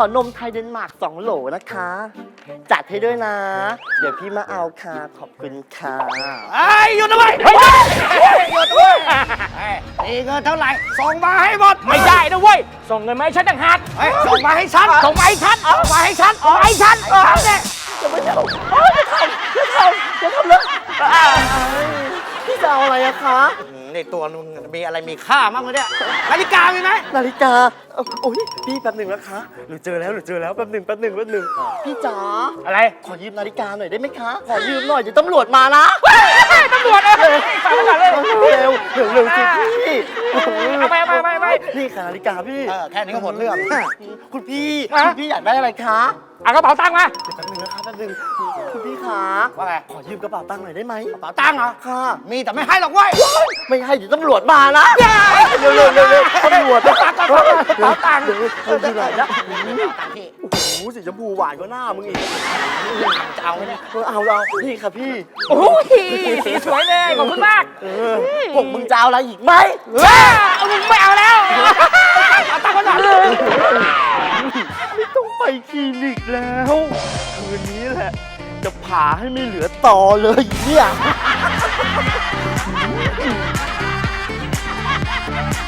อนมไทยเดนมาร์กสองโหลนะคะ จัดให้ด้วยนะ เดี๋ยวพี่มาเอาค่ะ ขอบคุณค่ะไอ้ยหยุดเอาไว้เฮ้ยหยุดเอาไว้เฮ้ยนี่เงินเท่าไหร่ ส่งมาให้หมด ไม่ได้นะเว้ย ส่งเงินมาให้ฉันต่างหากเฮ้ยส่งมาให้ฉัน ส่งมาให้ฉันส่งมาให้ฉันส่งมาให้ฉันเอาเนี่ยจะไม่เอา จะเอาอะไรอะคะอืมนี่ตัวมึงมีอะไรมีค่ามากเลยเนี่ยนาฬิกามีไหมนาฬิกาเอ้าโอ้ยพี่แป๊บหนึ่งนะคะหนูเจอแล้วหนูเจอแล้วแป๊บหนึ่งแป๊บหนึ่งแป๊บหนึ่งพี่จ๋าอะไรขอยืมนาฬิกาหน่อยได้ไหมคะ ขอยืมหน่อยเดี๋ยวตำรวจมานะตำรวจเอ้ยฟังก่อนเลย เร็วเร็วเร็วสิพี่ เอาไป นี่ค่ะนาฬิกาพี่ เออแค่นี้ก็หมดเรื่อง คุณพี่ฮะคุณพี่อยากได้อะไรคะ เอากระเป๋าตังค์มา เดี๋ยวแป๊บหนึงนะคะแป๊บหนึงคุณพี่คะว่าไง ขอยืมกระเป๋าตังค์หน่อยได้ไหมกระเป๋าตังค์เหรอ ค่ะ มีแต่ไม่ให้หรอกเว้ยไม่ให้เดี๋ยวตำรวจมานะเร็วเร็วเร็วเร็วตำรวจกระเป๋าตังค์เอาที่ไหนนะตังค์พี่โอ้โหสีชมพูหวานกว่าหน้ามึงอีกจะเอาไหมเนี่ยเออเอาเอานี่ค่ะพี่ โอ้ยสีสวยเลย ขอบคุณมาก เออพวกมึงจะเอาอะไรอีกไหมว้าเอามึงไม่เอาแล้วเอาตังค์มาก่อน ไม่ต้องไปคลินิก แล้ว คืนนี้แหละ จะผ่าให้ไม่เหลือต่อเลยเนี่ย